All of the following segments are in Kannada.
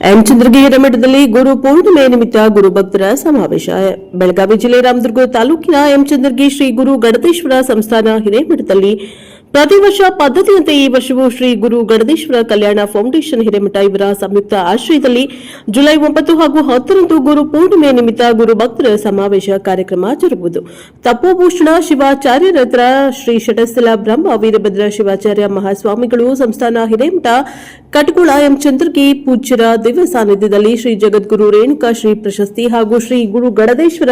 ಎಂ ಚಂದ್ರಗಿರಿ ಮಠದಲ್ಲಿ ಗುರು ಪೂರ್ಣಿಮೆ ನಿಮಿತ್ತ ಗುರು ಭಕ್ತರ ಸಮಾವೇಶ. ಬೆಳಗಾವಿ ಜಿಲ್ಲೆ ರಾಮದುರ್ಗ ತಾಲೂಕಿನ ಎಂ ಚಂದ್ರಗಿ ಶ್ರೀ ಗುರು ಗಣತೇಶ್ವರ ಸಂಸ್ಥಾನ ಹಿರೇಮಠದಲ್ಲಿ ಪ್ರತಿ ವರ್ಷ ಪದ್ಧತಿಯಂತೆ ಈ ವರ್ಷವೂ ಶ್ರೀ ಗುರು ಗಣದೇಶ್ವರ ಕಲ್ಯಾಣ ಫೌಂಡೇಶನ್ ಹಿರೇಮಠ ಇವರ ಸಂಯುಕ್ತ ಆಶ್ರಯದಲ್ಲಿ ಜುಲೈ ಒಂಬತ್ತು ಹಾಗೂ ಹತ್ತರಂದು ಗುರು ಪೂರ್ಣಿಮೆ ನಿಮಿತ್ತ ಗುರು ಭಕ್ತರ ಸಮಾವೇಶ ಕಾರ್ಯಕ್ರಮ ಜರುಗುವುದು. ತಪೋಭೂಷಣ ಶಿವಾಚಾರ್ಯರತ್ರ ಶ್ರೀ ಷಟಸ್ಥಲ ಬ್ರಹ್ಮ ವೀರಭದ್ರ ಶಿವಾಚಾರ್ಯ ಮಹಾಸ್ವಾಮಿಗಳು ಸಂಸ್ಥಾನ ಹಿರೇಮಠ ಕಟಗುಳ ಎಂ ಚಂದ್ರಗಿ ಪೂಜ್ಯರ ದಿವ್ಯ ಸಾನ್ನಿಧ್ಯದಲ್ಲಿ ಶ್ರೀ ಜಗದ್ಗುರು ರೇಣುಕಾ ಶ್ರೀ ಪ್ರಶಸ್ತಿ ಹಾಗೂ ಶ್ರೀ ಗುರು ಗಣದೇಶ್ವರ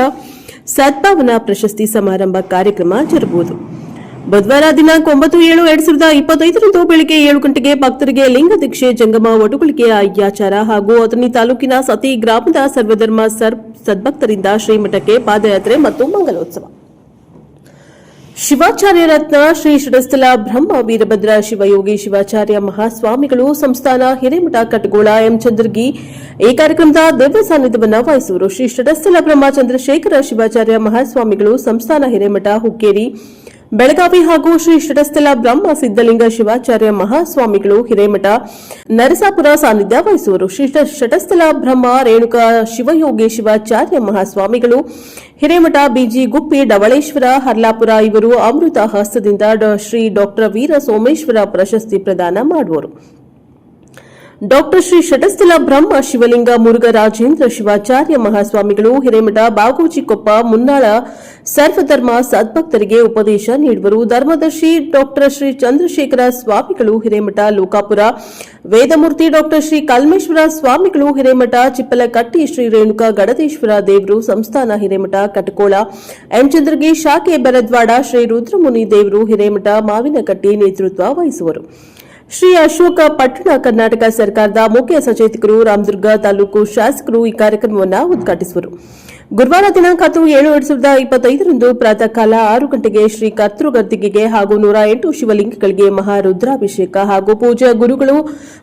ಸದ್ಭಾವನಾ ಪ್ರಶಸ್ತಿ ಸಮಾರಂಭ ಕಾರ್ಯಕ್ರಮ ಜರುಗುವುದು. ಬುಧವಾರ ದಿನಾಂಕ ಒಂಬತ್ತು ಏಳು ಎರಡ್ ಸಾವಿರದ ಇಪ್ಪತ್ತೈದರಂದು ಬೆಳಗ್ಗೆ ಏಳು ಗಂಟೆಗೆ ಭಕ್ತರಿಗೆ ಲಿಂಗ ದೀಕ್ಷೆ, ಜಂಗಮ ಒಟುಗಳಿಕೆ ಅಯ್ಯಾಚಾರ ಹಾಗೂ ಅಥಣಿ ತಾಲೂಕಿನ ಸತಿ ಗ್ರಾಮದ ಸರ್ವಧರ್ಮ ಸರ್, ಸದ್ಭಕ್ತರಿಂದ ಶ್ರೀಮಠಕ್ಕೆ ಪಾದಯಾತ್ರೆ ಮತ್ತು ಮಂಗಲೋತ್ಸವ. ಶಿವಾಚಾರ್ಯ ರತ್ನ ಶ್ರೀ ಷಡಸ್ಥಲ ಬ್ರಹ್ಮ ವೀರಭದ್ರ ಶಿವಯೋಗಿ ಶಿವಾಚಾರ್ಯ ಮಹಾಸ್ವಾಮಿಗಳು ಸಂಸ್ಥಾನ ಹಿರೇಮಠ ಕಟಗೋಳ ಎಂ ಚಂದ್ರಗಿ ಈ ಕಾರ್ಯಕ್ರಮದ ದಿವ್ಯ ಸಾನ್ನಿಧ್ಯವನ್ನು ವಹಿಸುವರು. ಶ್ರೀ ಷಡಸ್ಥಲ ಬ್ರಹ್ಮ ಚಂದ್ರಶೇಖರ ಶಿವಾಚಾರ್ಯ ಮಹಾಸ್ವಾಮಿಗಳು ಸಂಸ್ಥಾನ ಹಿರೇಮಠ ಹುಕ್ಕೇರಿ ಬೆಳಗಾವಿ ಹಾಗೂ ಶ್ರೀ ಷಟಸ್ಥಲ ಬ್ರಹ್ಮ ಸಿದ್ದಲಿಂಗ ಶಿವಾಚಾರ್ಯ ಮಹಾಸ್ವಾಮಿಗಳು ಹಿರೇಮಠ ನರಸಾಪುರ ಸಾನ್ನಿಧ್ಯ ವಹಿಸುವರು ಶ್ರೀ ಷಟಸ್ಥಲ ಬ್ರಹ್ಮ ರೇಣುಕಾ ಶಿವಯೋಗಿ ಶಿವಾಚಾರ್ಯ ಮಹಾಸ್ವಾಮಿಗಳು ಹಿರೇಮಠ ಬಿಜಿ ಗುಪ್ಪಿ ಡವಳೇಶ್ವರ ಹರ್ಲಾಪುರ ಇವರು ಅಮೃತ ಹಸ್ತದಿಂದ ಶ್ರೀ ಡಾಕ್ಟರ್ ವೀರ ಸೋಮೇಶ್ವರ ಪ್ರಶಸ್ತಿ ಪ್ರದಾನ ಮಾಡುವರು. ಡಾಕ್ಟರ್ ಶ್ರೀ ಷಟಸ್ಥಲ ಬ್ರಹ್ಮ ಶಿವಲಿಂಗ ಮುರುಘರಾಜೇಂದ್ರ ಶಿವಾಚಾರ್ಯ ಮಹಾಸ್ವಾಮಿಗಳು, ಹಿರೇಮಠ ಬಾಗೋಜಿಕೊಪ್ಪ ಮುನ್ನಾಳ ಸರ್ವಧರ್ಮ ಸದ್ಭಕ್ತರಿಗೆ ಉಪದೇಶ ನೀಡುವರು. ಧರ್ಮದರ್ಶಿ ಡಾಕ್ಟರ್ ಶ್ರೀ ಚಂದ್ರಶೇಖರ ಸ್ವಾಮಿಗಳು, ಹಿರೇಮಠ ಲೋಕಾಪುರ. ವೇದಮೂರ್ತಿ ಡಾಕ್ಟರ್ ಶ್ರೀ ಕಲ್ಮೇಶ್ವರ ಸ್ವಾಮಿಗಳು, ಹಿರೇಮಠ ಚಿಪ್ಪಲಕಟ್ಟಿ ಶ್ರೀ ರೇಣುಕಾ ಗಡದೇಶ್ವರ ದೇವರು, ಸಂಸ್ಥಾನ ಹಿರೇಮಠ ಕಟಕೋಳ. ಎಂ. ಚಂದ್ರಗಿ ಶಾಖೆ ಬರದ್ವಾಡ ಶ್ರೀ ರುದ್ರಮುನಿ ದೇವರು, ಹಿರೇಮಠ ಮಾವಿನಕಟ್ಟಿ ನೇತೃತ್ವ ವಹಿಸುವರು. ಶ್ರೀ ಅಶೋಕ ಪಟ್ಟಣ ಕರ್ನಾಟಕ ಸರ್ಕಾರದ ಮುಖ್ಯ ಸಚೇತಕರು ರಾಮದುರ್ಗ ತಾಲೂಕು ಶಾಸಕರು ಈ ಕಾರ್ಯಕ್ರಮವನ್ನು ಉದ್ಘಾಟಿಸುವರು. ಗುರುವಾರ ದಿನಾಂಕ ಹತ್ತು ಏಳು ಎರಡು ಸಾವಿರದ ಇಪ್ಪತ್ತೈದರಂದು ಪ್ರಾತಃ ಕಾಲ ಆರು ಗಂಟೆಗೆ ಶ್ರೀ ಕರ್ತೃಗದ್ದಿಗೆಗೆ ಹಾಗೂ ನೂರ ಎಂಟು ಶಿವಲಿಂಗಗಳಿಗೆ ಮಹಾರುದ್ರಾಭಿಷೇಕ ಹಾಗೂ ಪೂಜಾ ಗುರುಗಳು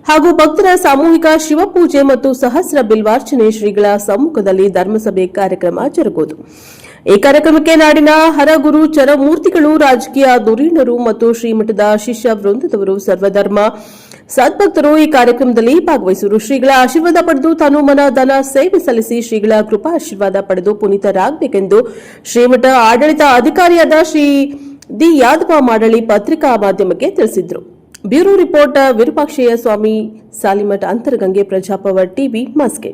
ಹಾಗೂ ಭಕ್ತರ ಸಾಮೂಹಿಕ ಶಿವಪೂಜೆ ಮತ್ತು ಸಹಸ್ರ ಬಿಲ್ವಾರ್ಚನೆ ಶ್ರೀಗಳ ಸಮ್ಮುಖದಲ್ಲಿ ಧರ್ಮಸಭೆ ಕಾರ್ಯಕ್ರಮ ಜರುಗುವುದು. ಈ ಕಾರ್ಯಕ್ರಮಕ್ಕೆ ನಾಡಿನ ಹರಗುರು ಚರಮೂರ್ತಿಗಳು ರಾಜಕೀಯ ಧುರೀಣರು ಮತ್ತು ಶ್ರೀಮಠದ ಶಿಷ್ಯ ವೃಂದದವರು ಸರ್ವಧರ್ಮ ಸದ್ಭಕ್ತರು ಈ ಕಾರ್ಯಕ್ರಮದಲ್ಲಿ ಭಾಗವಹಿಸುವರು. ಶ್ರೀಗಳ ಆಶೀರ್ವಾದ ಪಡೆದು ತಾನು ಮನ ದನ ಸೇವೆ ಸಲ್ಲಿಸಿ ಶ್ರೀಗಳ ಕೃಪಾ ಆಶೀರ್ವಾದ ಪಡೆದು ಪುನೀತರಾಗಬೇಕೆಂದು ಶ್ರೀಮಠ ಆಡಳಿತ ಅಧಿಕಾರಿಯಾದ ಶ್ರೀ ದಿ ಯಾದವ ಮಾಡಳಿ ಪತ್ರಿಕಾ ಮಾಧ್ಯಮಕ್ಕೆ ತಿಳಿಸಿದರು. Bureau report Virupakshayya Swami, Salimath Antaragange Praja Power TV Maske